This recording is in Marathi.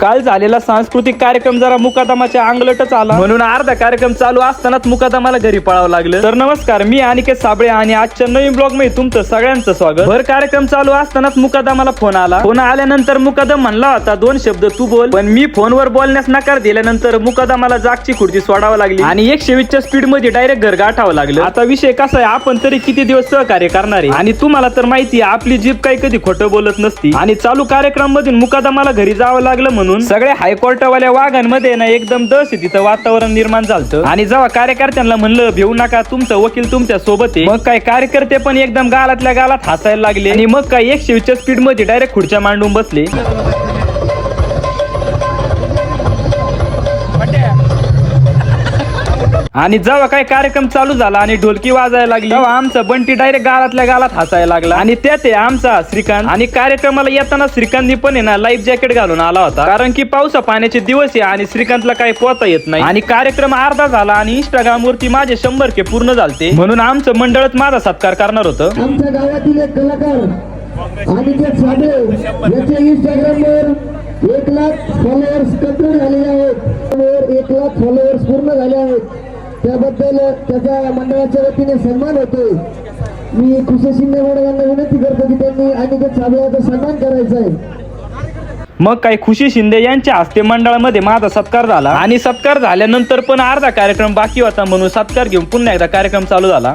काल झालेला सांस्कृतिक कार्यक्रम जरा मुकादमाच्या अंगलटच आला. म्हणून अर्धा कार्यक्रम चालू असतानाच मुकादमाला घरी पळावं लागलं. तर नमस्कार मी अनिकेत साबळे आणि आजच्या नवीन ब्लॉगमध्ये तुमचं सगळ्यांचं स्वागत. भर कार्यक्रम चालू असतानाच मुकादमाला फोन आला. फोन आल्यानंतर मुकादम म्हणला होता दोन शब्द तू बोल. पण मी फोनवर बोलण्यास नकार दिल्यानंतर मुकादमाला जागची खुर्ची सोडावं लागली. आणि एकशे वीसच्या स्पीडमध्ये डायरेक्ट घर गाठावं लागलं. आता विषय कसा आहे? आपण तरी किती दिवस सहकार्य करणार आहे? आणि तुम्हाला तर माहिती आहे आपली जीप काही कधी खोटं बोलत नसती. आणि चालू कार्यक्रम मधून मुकादमाला घरी जावं लागलं म्हणून म्हणून सगळे हायकोर्टवाल्या वाघांमध्ये ना एकदम दहशतीचं वातावरण निर्माण झालं आणि जेव्हा कार्यकर्त्यांना म्हणलं भिवू नका तुमचं वकील तुमच्यासोबत आहे. मग काय कार्यकर्ते पण एकदम गालातल्या गालात हसायला लागले आणि मग काय एकशे स्पीडमध्ये डायरेक्ट खुर्च्या मांडून बसले. आणि जेव्हा काही कार्यक्रम चालू झाला आणि ढोलकी वाजायला लागली तेव्हा आमचा बंटी डायरेक्ट गालातल्या गालात हसायला लागला. आणि त्यात आहे आमचा श्रीकांत. आणि कार्यक्रमाला येताना श्रीकांतनी पण आहे ना लाईफ जॅकेट घालून आला होता. कारण की पावसा पाण्याचे दिवस आहे आणि श्रीकांतला काही पोहता येत नाही. आणि कार्यक्रम अर्धा झाला आणि इंस्टाग्राम वरती माझे शंभर के पूर्ण झालते. म्हणून आमचं मंडळच माझा सत्कार करणार होतं. आमच्या गावातील एक कलाकार अनिकेत साबळे याचे इंस्टाग्राम वर एक लाख फॉलोअर्स कंप्लीट झालेले आहेत. एक लाख फॉलोअर्स पूर्ण झाले आहेत. त्याबद्दल त्याच्या मंडळाच्या वतीने सन्मान होतोय मी खुशी शिंदे यांना विनंती करतो की त्यांनी अनिकेत साबळे याचा सन्मान करायचा आहे. मग काही खुशी शिंदे यांच्या हस्ते मंडळामध्ये माझा सत्कार झाला. आणि सत्कार झाल्यानंतर पण अर्धा कार्यक्रम बाकी होता म्हणून सत्कार घेऊन पुन्हा एकदा कार्यक्रम चालू झाला.